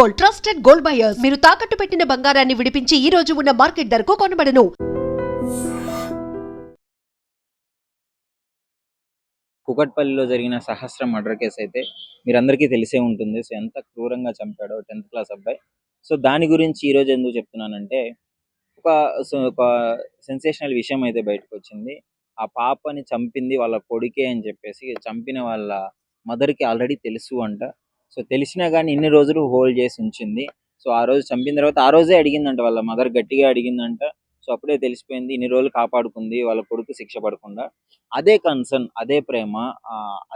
gold trusted gold buyers మీరు తాకట్టు పెట్టిన బంగారాన్ని విడిపించి ఈ రోజు ఉన్న మార్కెట్ ధరకు కొనబడను కుకట్పల్లిలో జరిగిన సహస్ర మర్డర్ కేసు అయితే మీరందరికీ తెలిసే ఉంటుంది సో ఎంత క్రూరంగా చంపాడో టెన్త్ క్లాస్ అబ్బాయి సో దాని గురించి ఈరోజు ఎందుకు చెప్తున్నానంటే ఒక ఒక సెన్సేషనల్ విషయం అయితే బయటకు వచ్చింది ఆ పాపని చంపింది వాళ్ళ కొడుకే అని చెప్పేసి చంపిన వాళ్ళ మదర్కి ఆల్రెడీ తెలుసు అంట సో తెలిసినా కానీ ఇన్ని రోజులు హోల్డ్ చేసి ఉంచింది సో ఆ రోజు చంపిన తర్వాత ఆ రోజే అడిగిందంట వాళ్ళ మదర్ గట్టిగా అడిగిందంట సో అప్పుడే తెలిసిపోయింది ఇన్ని రోజులు కాపాడుకుంది వాళ్ళ కొడుకు శిక్ష పడకుండా అదే కన్సర్న్ అదే ప్రేమ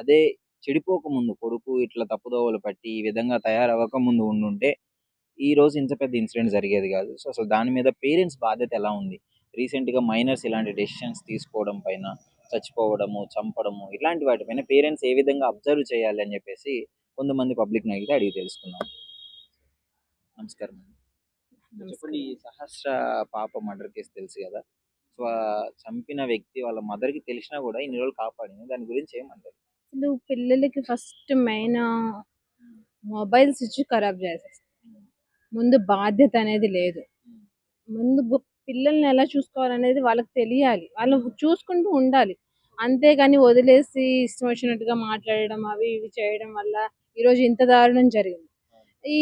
అదే చెడిపోకముందు కొడుకు ఇట్లా తప్పుదోవలు పట్టి ఈ విధంగా తయారవ్వకముందు ఉండుంటే ఈ రోజు ఇంత పెద్ద ఇన్సిడెంట్ జరిగేది కాదు సో అసలు దాని మీద పేరెంట్స్ బాధ్యత ఎలా ఉంది రీసెంట్గా మైనర్స్ ఇలాంటి డెసిషన్స్ తీసుకోవడం పైన చచ్చిపోవడము చంపడము ఇలాంటి వాటిపైన పేరెంట్స్ ఏ విధంగా అబ్జర్వ్ చేయాలి అని చెప్పేసి కొంతమంది పబ్లిక్ని అయితే అడిగి తెలుసుకున్నాం నమస్కారం అండి చెప్పండి ఈ సహస్ర పాప మర్డర్ కేసు తెలుసు కదా సో చంపిన వ్యక్తి వాళ్ళ మదర్కి తెలిసినా కూడా ఇన్ని రోజులు కాపాడింది దాని గురించి ఏమంటారు అసలు పిల్లలకి ఫస్ట్ మెయిన్ మొబైల్ స్విచ్ ఖరాబ్ చేస్తారు ముందు బాధ్యత అనేది లేదు ముందు పిల్లల్ని ఎలా చూసుకోవాలనేది వాళ్ళకి తెలియాలి వాళ్ళు చూసుకుంటూ ఉండాలి అంతేగాని వదిలేసి ఇష్టం వచ్చినట్టుగా మాట్లాడడం అవి ఇవి చేయడం వల్ల ఈరోజు ఇంత దారుణం జరిగింది ఈ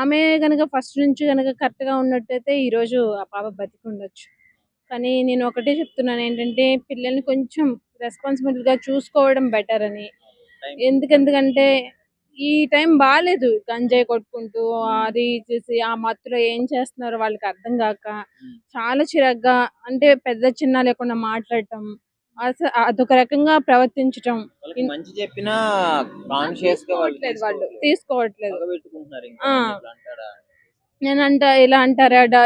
ఆమె కనుక ఫస్ట్ నుంచి కనుక కరెక్ట్గా ఉన్నట్టయితే ఈరోజు ఆ పాప బతికి ఉండొచ్చు కానీ నేను ఒకటే చెప్తున్నాను ఏంటంటే పిల్లల్ని కొంచెం రెస్పాన్సిబిలిటీగా చూసుకోవడం బెటర్ అని ఎందుకంటే ఈ టైం బాగాలేదు గంజాయి కొట్టుకుంటూ అది చేసి ఆ మత్తులో ఏం చేస్తున్నారో వాళ్ళకి అర్థం కాక చాలా చిరాగ్గా అంటే పెద్ద చిన్న లేకుండా మాట్లాడటం అదొక రకంగా ప్రవర్తించటం మంచి చెప్పినా కాన్షియస్ వాళ్ళు తీసుకోవట్లేదు నేనంట ఇలా అంటారా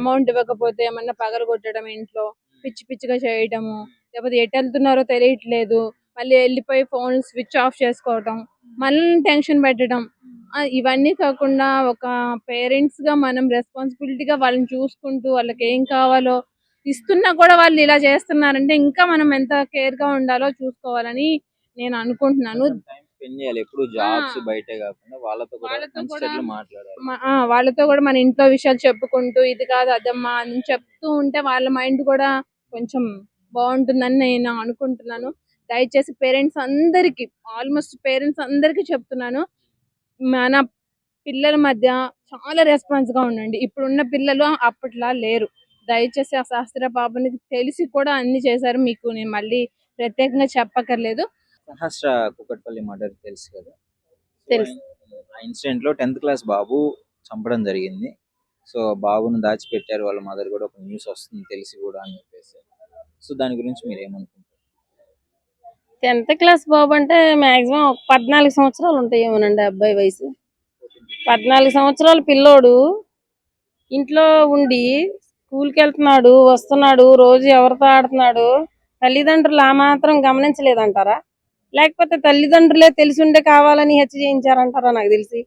అమౌంట్ ఇవ్వకపోతే ఏమన్నా పగలగొట్టడం ఇంట్లో పిచ్చి పిచ్చిగా చేయటము లేకపోతే ఎటు వెళ్తున్నారో తెలియట్లేదు మళ్ళీ వెళ్ళిపోయి ఫోన్ స్విచ్ ఆఫ్ చేసుకోవటం మళ్ళీ టెన్షన్ పెట్టడం ఇవన్నీ కాకుండా ఒక పేరెంట్స్ గా మనం రెస్పాన్సిబిలిటీగా వాళ్ళని చూసుకుంటూ వాళ్ళకి ఏం కావాలో ఇస్తున్నా కూడా వాళ్ళు ఇలా చేస్తున్నారంటే ఇంకా మనం ఎంత కేర్ గా ఉండాలో చూసుకోవాలని నేను అనుకుంటున్నాను వాళ్ళతో కూడా మన ఇంట్లో విషయాలు చెప్పుకుంటూ ఇది కాదు అదమ్మా అని చెప్తూ ఉంటే వాళ్ళ మైండ్ కూడా కొంచెం బాగుంటుందని నేను అనుకుంటున్నాను దయచేసి పేరెంట్స్ అందరికీ ఆల్మోస్ట్ పేరెంట్స్ అందరికీ చెప్తున్నాను మన పిల్లల మధ్య చాలా రెస్పాన్స్ గా ఉండండి ఇప్పుడున్న పిల్లలు అప్పట్లా లేరు దయచేసి ఆ శాస్త్ర బాబుని తెలిసి కూడా అన్ని చేశారు మీకు నేను మళ్ళీ ప్రత్యేకంగా చెప్పక్కర్లేదు సహస్ర కుక్కట్పల్లి మర్డర్ తెలుసు కదా తెలుసు ఆ ఇన్సిడెంట్ లో టెన్త్ క్లాస్ బాబు చంపడం జరిగింది సో బాబును దాచిపెట్టారు వాళ్ళ మదర్ కూడా ఒక న్యూస్ వస్తుంది తెలిసి కూడా అని చెప్పేసి సో దాని గురించి మీరు ఏమనుకుంటారు టెన్త్ క్లాస్ బాబు అంటే మాక్సిమం ఒక పద్నాలుగు సంవత్సరాలు ఉంటాయి ఏమోనండి అబ్బాయి వయసు పద్నాలుగు సంవత్సరాల పిల్లోడు ఇంట్లో ఉండి స్కూల్కి వెళ్తున్నాడు వస్తున్నాడు రోజు ఎవరితో ఆడుతున్నాడు తల్లిదండ్రులు ఆ మాత్రం గమనించలేదంటారా లేకపోతే తల్లిదండ్రులే తెలిసి ఉండే కావాలని హెచ్చ చేయించారంటారా నాకు తెలిసి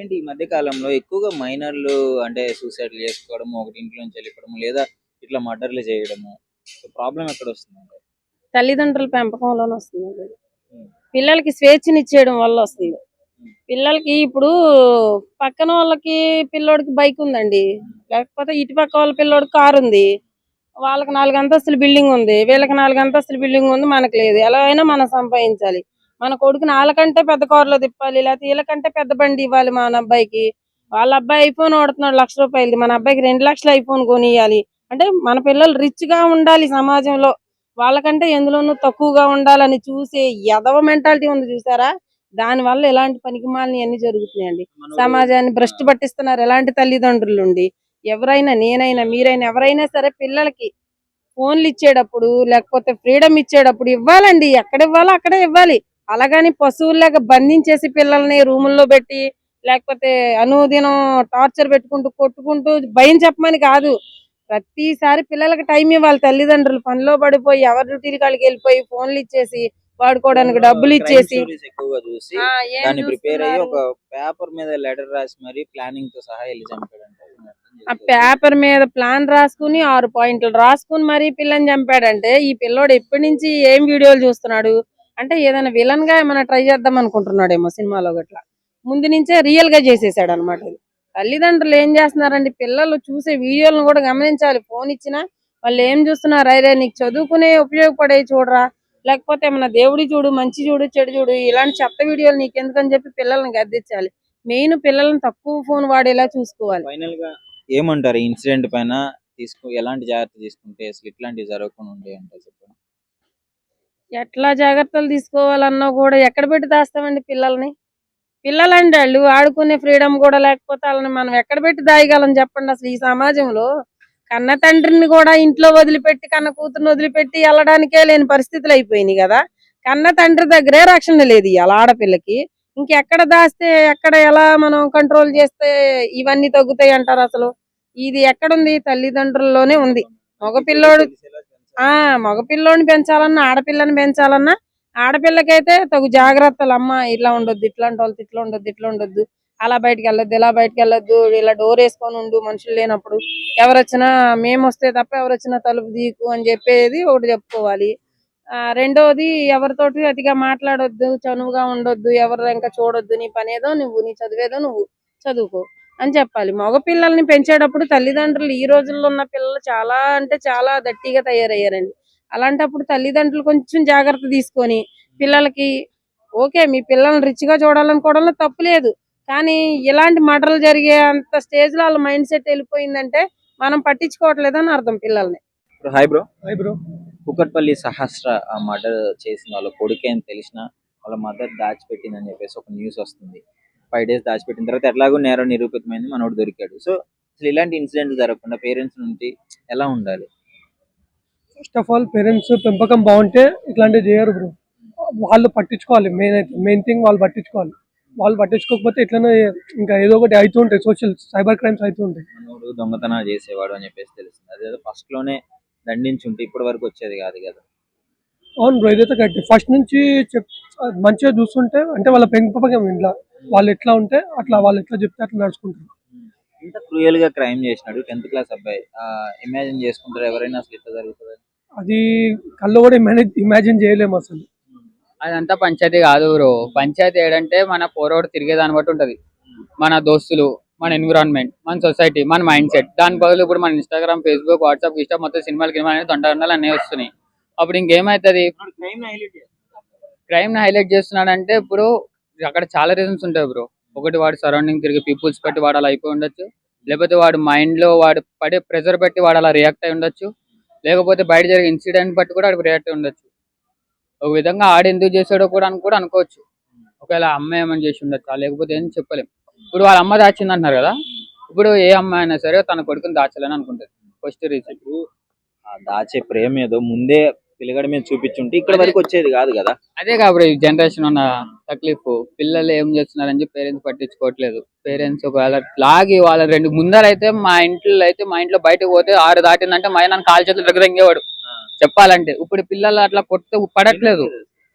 ఏంటి ఈ మధ్య కాలంలో ఎక్కువగా మైనర్లు అంటే సూసైడ్ చేసుకోవడం ఒకటి ఇంట్లో నుంచి వెళ్ళిపోవడం లేదా ఇట్లా మర్డర్లు చేయడము ప్రాబ్లం ఎక్కడ వస్తుందండి తల్లిదండ్రుల పెంపకంలోనే వస్తుంది పిల్లలకి స్వేచ్ఛనిచ్చేయడం వల్ల వస్తుంది పిల్లలకి ఇప్పుడు పక్కన వాళ్ళకి పిల్లోడికి బైక్ ఉందండి లేకపోతే ఇటు పక్క వాళ్ళ పిల్లోడికి కారు ఉంది వాళ్ళకి నాలుగు అంతస్తులు బిల్డింగ్ ఉంది వీళ్ళకి నాలుగు అంతస్తుల బిల్డింగ్ ఉంది మనకు లేదు ఎలా అయినా మనం సంపాదించాలి మన కొడుకు వాళ్ళకంటే పెద్ద కార్లో తిప్పాలి లేకపోతే వీళ్ళకంటే పెద్ద బండి ఇవ్వాలి మన అబ్బాయికి వాళ్ళ అబ్బాయి ఐఫోన్ వాడుతున్నాడు లక్ష రూపాయలది మన అబ్బాయికి రెండు లక్షలు ఐఫోన్ కొనియాలి అంటే మన పిల్లలు రిచ్గా ఉండాలి సమాజంలో వాళ్ళకంటే ఎందులోనూ తక్కువగా ఉండాలని చూసే ఎదవ మెంటాలిటీ ఉంది చూసారా దాని వల్ల ఎలాంటి పనికిమాలని అన్ని జరుగుతున్నాయండి సమాజాన్ని భ్రష్టు పట్టిస్తున్నారు ఎలాంటి తల్లిదండ్రులు ఉండి ఎవరైనా నేనైనా మీరైనా ఎవరైనా సరే పిల్లలకి ఫోన్లు ఇచ్చేటప్పుడు లేకపోతే ఫ్రీడమ్ ఇచ్చేటప్పుడు ఇవ్వాలండి ఎక్కడ ఇవ్వాలో అక్కడే ఇవ్వాలి అలాగని పశువుల్లాగా బంధించేసి పిల్లల్ని రూముల్లో పెట్టి లేకపోతే అనుదినం టార్చర్ పెట్టుకుంటూ కొట్టుకుంటూ భయం చెప్పమని కాదు ప్రతిసారి పిల్లలకి టైం ఇవ్వాలి తల్లిదండ్రులు పనిలో పడిపోయి ఎవరి డ్యూటీలు వాళ్ళకి వెళ్ళిపోయి ఫోన్లు ఇచ్చేసి వాడుకోవడానికి డబ్బులు ఇచ్చేసి దాన్ని ప్రిపేర్ అయ్యి ఒక పేపర్ మీద లెటర్ రాసి మరి ప్లానింగ్ తో సహా వెళ్ళి చంపాడంట ఆ పేపర్ మీద ప్లాన్ రాసుకుని ఆరు పాయింట్లు రాసుకుని మరి పిల్లని చంపాడంటే ఈ పిల్లోడు ఎప్పటి నుంచి ఏం వీడియోలు చూస్తున్నాడు అంటే ఏదైనా విలన్ గా ఏమైనా ట్రై చేద్దాం అనుకుంటున్నాడేమో సినిమాలో గట్లా ముందు నుంచే రియల్ గా చేసేసాడు అనమాట తల్లిదండ్రులు ఏం చేస్తున్నారండి పిల్లలు చూసే వీడియోలను కూడా గమనించాలి ఫోన్ ఇచ్చినా వాళ్ళు ఏం చూస్తున్నారు అయితే నీకు చదువుకునే ఉపయోగపడే చూడరా లేకపోతే మన దేవుడి చూడు మంచి చూడు చెడు చూడు ఇలాంటి చెత్త వీడియోలు నీకెందుకని చెప్పి పిల్లల్ని గద్దించాలి మెయిన్ పిల్లల్ని తక్కువ ఫోన్ వాడేలా చూసుకోవాలి ఫైనల్ గా ఏమంటారు ఇన్సిడెంట్ పైన తీసుకో ఎలాంటి జాగ్రత్త తీసుకుంటే అసలు ఇట్లాంటివి జరగకుండా ఉంటాయి అంటే చెప్పండి ఎట్లా జాగ్రత్తలు తీసుకోవాలన్నా కూడా ఎక్కడ పెట్టి దాస్తామండి పిల్లల్ని పిల్లలండి వాళ్ళు ఆడుకునే ఫ్రీడమ్ కూడా లేకపోతే వాళ్ళని మనం ఎక్కడ పెట్టి దాయగలం చెప్పండి అసలు ఈ సమాజంలో కన్న తండ్రిని కూడా ఇంట్లో వదిలిపెట్టి కన్న కూతురుని వదిలిపెట్టి వెళ్ళడానికే లేని పరిస్థితులు అయిపోయినాయి కదా కన్న తండ్రి దగ్గరే రక్షణ లేదు ఇవాళ ఆడపిల్లకి ఇంకెక్కడ దాస్తే ఎక్కడ ఎలా మనం కంట్రోల్ చేస్తే ఇవన్నీ తగ్గుతాయి అంటారు అసలు ఇది ఎక్కడుంది తల్లిదండ్రుల్లోనే ఉంది మగపిల్లోడు ఆ మగపిల్లోని పెంచాలన్నా ఆడపిల్లని పెంచాలన్నా ఆడపిల్లకైతే తగు జాగ్రత్తలు అమ్మ ఇట్లా ఉండొద్దు ఇట్లాంటి వాళ్ళతో ఇట్లా ఉండొద్దు ఇట్లా ఉండొద్దు అలా బయటకు వెళ్ళొద్దు ఇలా బయటకు వెళ్ళొద్దు ఇలా డోర్ వేసుకొని ఉండు మనుషులు లేనప్పుడు ఎవరొచ్చినా మేము వస్తే తప్ప ఎవరొచ్చినా తలుపు దీకు అని చెప్పేది ఒకటి చెప్పుకోవాలి రెండోది ఎవరితోటి అతిగా మాట్లాడొద్దు చనువుగా ఉండొద్దు ఎవరు ఇంకా చూడొద్దు నీ పనేదో నువ్వు నీ చదివేదో నువ్వు చదువుకో అని చెప్పాలి మగపిల్లల్ని పెంచేటప్పుడు తల్లిదండ్రులు ఈ రోజుల్లో ఉన్న పిల్లలు చాలా అంటే చాలా దట్టిగా తయారయ్యారండి అలాంటప్పుడు తల్లిదండ్రులు కొంచెం జాగ్రత్త తీసుకొని పిల్లలకి ఓకే మీ పిల్లల్ని రిచ్గా చూడాలనుకోవడంలో తప్పు లేదు కానీ ఇలాంటి మటర్లు జరిగే అంత స్టేజ్ లో వాళ్ళ మైండ్ సెట్ వెళ్ళిపోయిందంటే మనం అని అర్థం పిల్లల్ని ఇప్పుడు hi bro hi bro Kukatpally Sahasra ఆ మర్డర్ చేసిన వాళ్ళ కొడుకే అని తెలిసిన వాళ్ళ మదర్ దాచిపెట్టిందని చెప్పేసి ఒక న్యూస్ వస్తుంది ఫైవ్ డేస్ దాచిపెట్టిన తర్వాత ఎట్లాగో నేరం నిరూపితమైంది మనోడు దొరికాడు సో అసలు ఇలాంటి ఇన్సిడెంట్ జరగకుండా పేరెంట్స్ నుండి ఎలా ఉండాలి ఫస్ట్ ఆఫ్ ఆల్ పేరెంట్స్ పెంపకం బాగుంటే ఇట్లాంటివి చేయరు బ్రో వాళ్ళు పట్టించుకోవాలి మెయిన్ అయితే మెయిన్ థింగ్ వాళ్ళు పట్టించుకోవాలి వాళ్ళు పట్టించుకోకపోతే ఇట్లనే ఇంకా ఏదో ఒకటి అవుతూ ఉంటాయి సోషల్ సైబర్ క్రైమ్స్ అవుతూ ఉంటాయి దొంగతనం చేసేవాడు అని చెప్పేసి తెలుస్తుంది అదేదో ఫస్ట్ లోనే దండించి ఉంటే ఇప్పటి వరకు వచ్చేది కాదు కదా అవును బ్రో ఇదైతే కరెక్ట్ ఫస్ట్ నుంచి చెప్ మంచిగా చూస్తుంటే అంటే వాళ్ళ పెంపకం ఇంట్లో వాళ్ళు ఎట్లా ఉంటే అట్లా వాళ్ళు ఎట్లా చెప్తే అట్లా నడుచుకుంటారు ఇంత క్రూయల్ గా క్రైమ్ చేసినాడు టెన్త్ క్లాస్ అబ్బాయి ఇమాజిన్ చేసుకుంటారు ఎవరైనా అసలు ఇట్లా జరుగుతుంది అది కళ్ళు కూడా ఇమాజిన్ చేయలేము అసలు అదంతా పంచాయతీ కాదు బ్రో పంచాయతీ ఏడంటే మన పోరోడు తిరిగే బట్టి ఉంటది మన దోస్తులు మన ఎన్విరాన్మెంట్ మన సొసైటీ మన మైండ్ సెట్ దాని బదులు ఇప్పుడు మన ఇన్స్టాగ్రామ్ ఫేస్బుక్ వాట్సాప్ ఇష్టం మొత్తం సినిమాలు గినిమా అనేది దొండగండాలు అన్నీ వస్తున్నాయి అప్పుడు ఇంకేమవుతుంది క్రైమ్ హైలైట్ చేస్తున్నాడంటే ఇప్పుడు అక్కడ చాలా రీజన్స్ ఉంటాయి బ్రో ఒకటి వాడు సరౌండింగ్ తిరిగి పీపుల్స్ పెట్టి వాడు అలా అయిపోయి ఉండొచ్చు లేకపోతే వాడు మైండ్ లో వాడు పడే ప్రెజర్ పెట్టి వాడు అలా రియాక్ట్ అయి ఉండొచ్చు లేకపోతే బయట జరిగే ఇన్సిడెంట్ బట్టి కూడా వాడికి రియాక్ట్ అయి ఉండొచ్చు ఒక విధంగా ఆడు ఎందుకు చేశాడో కూడా అని కూడా అనుకోవచ్చు ఒకవేళ అమ్మాయి ఏమైనా చేసి ఉండొచ్చా లేకపోతే ఏం చెప్పలేము ఇప్పుడు వాళ్ళ అమ్మ దాచింది అంటున్నారు కదా ఇప్పుడు ఏ అమ్మాయి అయినా సరే తన కొడుకుని దాచాలని అనుకుంటుంది ఫస్ట్ రీజన్ ఇప్పుడు దాచే ప్రేమ ఏదో ముందే పిల్లగాడి మీద చూపించుంటే ఇక్కడ వరకు వచ్చేది కాదు కదా అదే కాబట్టి జనరేషన్ ఉన్న తక్లీఫ్ పిల్లలు ఏం చేస్తున్నారని చెప్పి పేరెంట్స్ పట్టించుకోవట్లేదు పేరెంట్స్ ఒకవేళ లాగి వాళ్ళ రెండు ముందరైతే మా ఇంట్లో అయితే మా ఇంట్లో బయటకు పోతే ఆరు దాటిందంటే మా నన్ను కాల్చేతులు దగ్గర ఇంకేవాడు చెప్పాలంటే ఇప్పుడు పిల్లలు అట్లా కొట్టే పడట్లేదు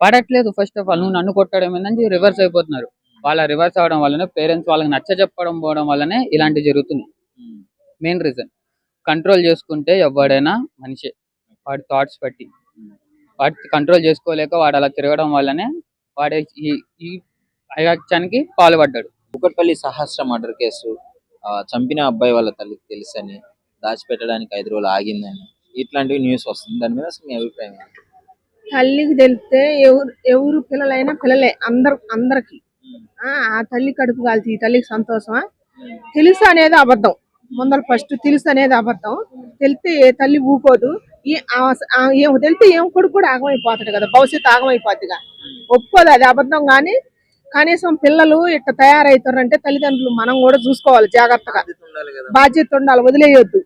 పడట్లేదు ఫస్ట్ ఆఫ్ ఆల్ నువ్వు నన్ను కొట్టడం ఏంటంటే రివర్స్ అయిపోతున్నారు వాళ్ళ రివర్స్ అవడం వల్లనే పేరెంట్స్ వాళ్ళకి నచ్చ చెప్పడం పోవడం వల్లనే ఇలాంటివి జరుగుతున్నాయి మెయిన్ రీజన్ కంట్రోల్ చేసుకుంటే ఎవడైనా మనిషే వాడి థాట్స్ బట్టి వాటి కంట్రోల్ చేసుకోలేక వాడు అలా తిరగడం వల్లనే వాడే ఈ ఈ పాల్పడ్డాడు కుకట్పల్లి సహస్ర మర్డర్ కేసు చంపిన అబ్బాయి వాళ్ళ తల్లికి తెలుసని దాచిపెట్టడానికి ఐదు రోజులు ఆగిందని ఇట్లాంటివి న్యూస్ వస్తుంది దాని మీద మీ అభిప్రాయం తల్లికి తెలిస్తే ఎవరు ఎవరు పిల్లలైనా పిల్లలే అందరు అందరికి ఆ తల్లి కడుపు కాల్చి ఈ తల్లికి సంతోషమా తెలుసు అనేది అబద్ధం ముందర ఫస్ట్ తెలుసు అనేది అబద్ధం తెలితే ఏ తల్లి ఊపోదు ఏమో తెలితే ఏం కొడుకు కూడా ఆగమైపోతాడు కదా భవిష్యత్తు ఆగమైపోతుందిగా ఒప్పుకోదు అది అబద్ధం కానీ కనీసం పిల్లలు ఇట్లా తయారవుతారంటే తల్లిదండ్రులు మనం కూడా చూసుకోవాలి జాగ్రత్తగా బాధ్యత ఉండాలి వదిలేయొద్దు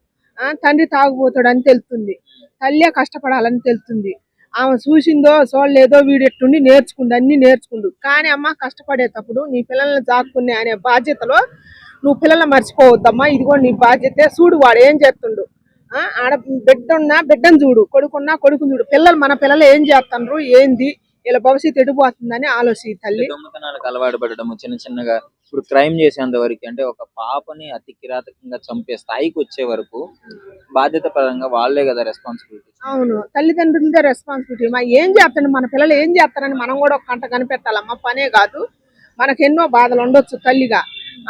తండ్రి తాగుపోతాడు అని తెలుస్తుంది తల్లే కష్టపడాలని తెలుస్తుంది ఆమె చూసిందో చూడలేదో వీడు ఎట్టుండి నేర్చుకుండు అన్ని నేర్చుకుండు కానీ అమ్మ కష్టపడేటప్పుడు నీ పిల్లల్ని దాక్కునే అనే బాధ్యతలో నువ్వు పిల్లల్ని మర్చిపోవద్దమ్మా ఇదిగో నీ బాధ్యతే చూడు వాడు ఏం చేస్తుండు ఆడ బిడ్డ ఉన్నా బిడ్డను చూడు కొడుకున్నా కొడుకుని చూడు పిల్లలు మన పిల్లలు ఏం చేస్తున్నారు ఏంది ఇలా భవిష్యత్తు ఎడిపోతుందని ఆలోచి తల్లి అలవాటు పడడం చిన్న చిన్నగా ఇప్పుడు క్రైమ్ చేసేంత వరకు అంటే ఒక పాపని అతి కిరాతకంగా చంపే స్థాయికి వచ్చే వరకు బాధ్యత పరంగా వాళ్ళే కదా రెస్పాన్సిబిలిటీ అవును తల్లిదండ్రులదే రెస్పాన్సిబిలిటీ మా ఏం చేస్తాను మన పిల్లలు ఏం చేస్తారని మనం కూడా ఒక కంట కనిపెట్టాలమ్మా పనే కాదు మనకు ఎన్నో బాధలు ఉండొచ్చు తల్లిగా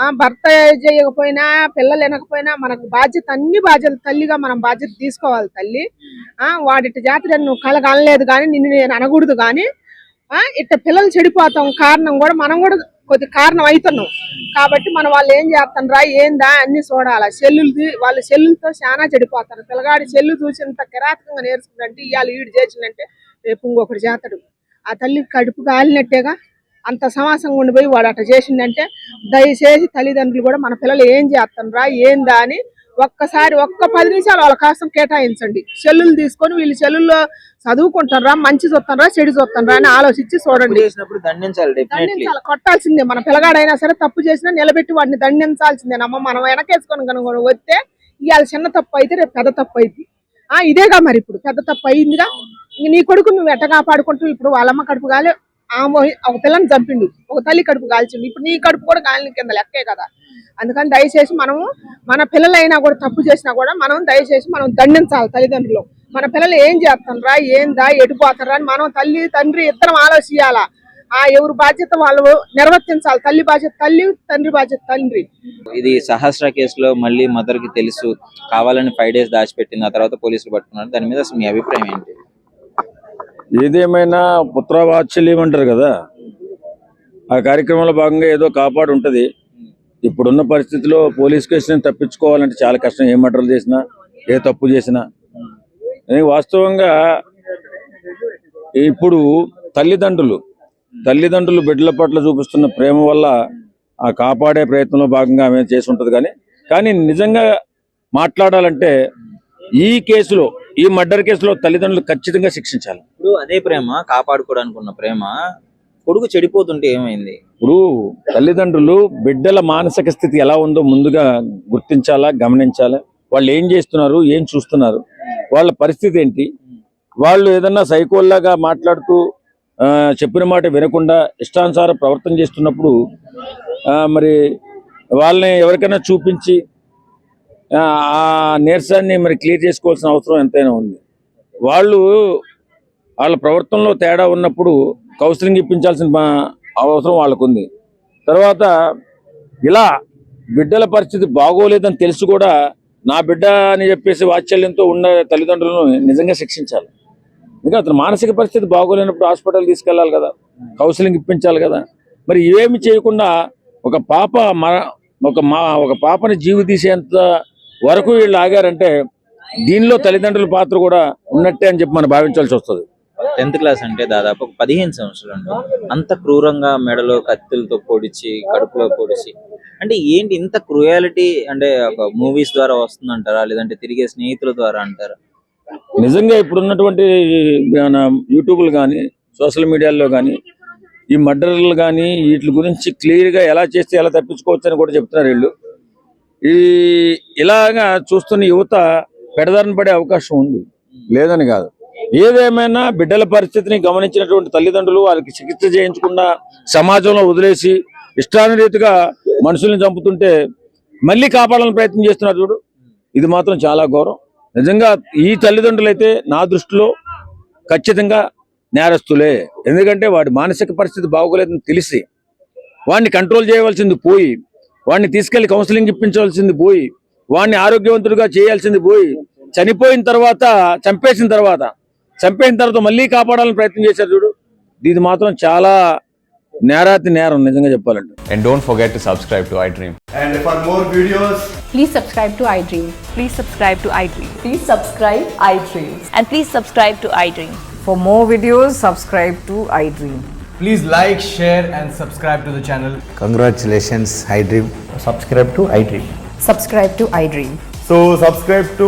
ఆ భర్త చేయకపోయినా పిల్లలు వినకపోయినా మనకు బాధ్యత అన్ని బాధ్యతలు తల్లిగా మనం బాధ్యత తీసుకోవాలి తల్లి ఆ వాడిట జాతర నువ్వు కలగనలేదు కానీ నిన్ను నేను అనకూడదు కానీ ఇట్ట పిల్లలు చెడిపోతాం కారణం కూడా మనం కూడా కొద్ది కారణం అవుతున్నాం కాబట్టి మనం వాళ్ళు ఏం చేస్తానరా ఏందా అన్ని చూడాలి సెల్లులది వాళ్ళ సెల్లులతో చాలా చెడిపోతారు పిల్లగాడి సెల్లు చూసినంత కిరాతకంగా నేర్చుకుంటే ఇవాళ వీడు చేసిందంటే రేపు ఇంకొకటి చేతడు ఆ తల్లి కడుపు కాలినట్టేగా అంత సమాసంగా ఉండిపోయి వాడు అట్ట చేసిందంటే దయచేసి తల్లిదండ్రులు కూడా మన పిల్లలు ఏం చేస్తానరా ఏందా అని ఒక్కసారి ఒక్క పది నిమిషాలు వాళ్ళ కోసం కేటాయించండి సెల్లులు తీసుకొని వీళ్ళు సెల్లుల్లో చదువుకుంటారా మంచి చూస్తారా చెడు చూస్తారా అని ఆలోచించి చూడండి కొట్టాల్సిందే మన పిల్లగాడైనా సరే తప్పు చేసినా నిలబెట్టి వాడిని దండించాల్సిందే అమ్మ మనం వెనకేసుకొని కనుక వస్తే ఇవాళ చిన్న తప్పు అయితే రేపు పెద్ద తప్పు అయింది ఆ ఇదేగా మరి ఇప్పుడు పెద్ద తప్పు అయిందిగా నీ కొడుకు నువ్వు ఎట్ట కాపాడుకుంటూ ఇప్పుడు వాళ్ళమ్మ కడుపు కాలే ఆమె ఒక పిల్లని చంపిండు ఒక తల్లి కడుపు కాల్చిండు ఇప్పుడు నీ కడుపు కూడా కాలిన కింద లెక్కే కదా అందుకని దయచేసి మనము మన పిల్లలైనా కూడా తప్పు చేసినా కూడా మనం దయచేసి మనం దండించాలి తల్లిదండ్రులు మన పిల్లలు ఏం చేస్తారా దా ఎడిపోతారా అని మనం తల్లి తండ్రి ఇద్దరం ఆలోచించాల ఆ ఎవరు బాధ్యత వాళ్ళు నిర్వర్తించాలి తల్లి బాధ్యత తల్లి తండ్రి బాధ్యత తండ్రి ఇది సహస్ర కేసులో మళ్ళీ మదర్ కి తెలుసు కావాలని ఫైవ్ డేస్ దాచిపెట్టింది ఆ తర్వాత పోలీసులు పట్టుకున్నారు దాని మీద మీ అభిప్రాయం ఏంటి ఏదేమైనా పుత్రవాత్సల్యం అంటారు కదా ఆ కార్యక్రమంలో భాగంగా ఏదో కాపాడు ఉంటుంది ఇప్పుడున్న పరిస్థితిలో పోలీస్ కేసుని తప్పించుకోవాలంటే చాలా కష్టం ఏ మటర్లు చేసినా ఏ తప్పు చేసినా వాస్తవంగా ఇప్పుడు తల్లిదండ్రులు తల్లిదండ్రులు బిడ్డల పట్ల చూపిస్తున్న ప్రేమ వల్ల ఆ కాపాడే ప్రయత్నంలో భాగంగా ఆమె చేసి ఉంటుంది కానీ కానీ నిజంగా మాట్లాడాలంటే ఈ కేసులో ఈ మర్డర్ కేసులో తల్లిదండ్రులు ఖచ్చితంగా శిక్షించాలి ఇప్పుడు అదే ప్రేమ కాపాడుకోవడానికి ప్రేమ కొడుకు చెడిపోతుంటే ఏమైంది ఇప్పుడు తల్లిదండ్రులు బిడ్డల మానసిక స్థితి ఎలా ఉందో ముందుగా గుర్తించాలా గమనించాలా వాళ్ళు ఏం చేస్తున్నారు ఏం చూస్తున్నారు వాళ్ళ పరిస్థితి ఏంటి వాళ్ళు ఏదన్నా సైకోల్లాగా మాట్లాడుతూ చెప్పిన మాట వినకుండా ఇష్టానుసార ప్రవర్తన చేస్తున్నప్పుడు మరి వాళ్ళని ఎవరికైనా చూపించి ఆ నీరసాన్ని మరి క్లియర్ చేసుకోవాల్సిన అవసరం ఎంతైనా ఉంది వాళ్ళు వాళ్ళ ప్రవర్తనలో తేడా ఉన్నప్పుడు కౌన్సిలింగ్ ఇప్పించాల్సిన అవసరం వాళ్ళకుంది తర్వాత ఇలా బిడ్డల పరిస్థితి బాగోలేదని తెలిసి కూడా నా బిడ్డ అని చెప్పేసి వాత్సల్యంతో ఉన్న తల్లిదండ్రులను నిజంగా శిక్షించాలి ఇంకా అతను మానసిక పరిస్థితి బాగోలేనప్పుడు హాస్పిటల్ తీసుకెళ్ళాలి కదా కౌన్సిలింగ్ ఇప్పించాలి కదా మరి ఇవేమి చేయకుండా ఒక పాప ఒక మా ఒక పాపని జీవి తీసేంత వరకు వీళ్ళు ఆగారంటే దీనిలో తల్లిదండ్రుల పాత్ర కూడా ఉన్నట్టే అని చెప్పి మనం భావించాల్సి వస్తుంది టెన్త్ క్లాస్ అంటే దాదాపు ఒక పదిహేను సంవత్సరాలు అంత క్రూరంగా మెడలో కత్తులతో పొడిచి కడుపులో పొడిచి అంటే ఏంటి ఇంత క్రూయాలిటీ అంటే ఒక మూవీస్ ద్వారా వస్తుందంటారా లేదంటే తిరిగే స్నేహితుల ద్వారా అంటారా నిజంగా ఇప్పుడున్నటువంటి యూట్యూబ్లు కానీ సోషల్ మీడియాలో కానీ ఈ మర్డర్లు కానీ వీటి గురించి క్లియర్గా ఎలా చేస్తే ఎలా తప్పించుకోవచ్చు అని కూడా చెప్తున్నారు వీళ్ళు ఈ ఇలాగా చూస్తున్న యువత పెడదారిన పడే అవకాశం ఉంది లేదని కాదు ఏదేమైనా బిడ్డల పరిస్థితిని గమనించినటువంటి తల్లిదండ్రులు వారికి చికిత్స చేయించకుండా సమాజంలో వదిలేసి ఇష్టానురీతిగా మనుషుల్ని చంపుతుంటే మళ్ళీ కాపాడాలని ప్రయత్నం చేస్తున్నారు చూడు ఇది మాత్రం చాలా ఘోరం నిజంగా ఈ తల్లిదండ్రులు అయితే నా దృష్టిలో ఖచ్చితంగా నేరస్తులే ఎందుకంటే వాడి మానసిక పరిస్థితి బాగోలేదని తెలిసి వాడిని కంట్రోల్ చేయవలసింది పోయి వాడిని తీసుకెళ్లి కౌన్సిలింగ్ ఇప్పించవలసింది పోయి వాడిని ఆరోగ్యవంతుడిగా చేయాల్సింది పోయి చనిపోయిన తర్వాత చంపేసిన తర్వాత చంపేసిన తర్వాత మళ్ళీ కాపాడాలని ప్రయత్నం చేశారు చూడు ఇది మాత్రం చాలా నేరాతి నేరం నిజంగా చెప్పాలంటే and don't forget to subscribe to iDream and for more videos please subscribe to iDream please subscribe to iDream please subscribe iDream and please subscribe to iDream for more videos subscribe to iDream please like share and subscribe to the channel congratulations iDream subscribe to iDream subscribe to iDream so subscribe to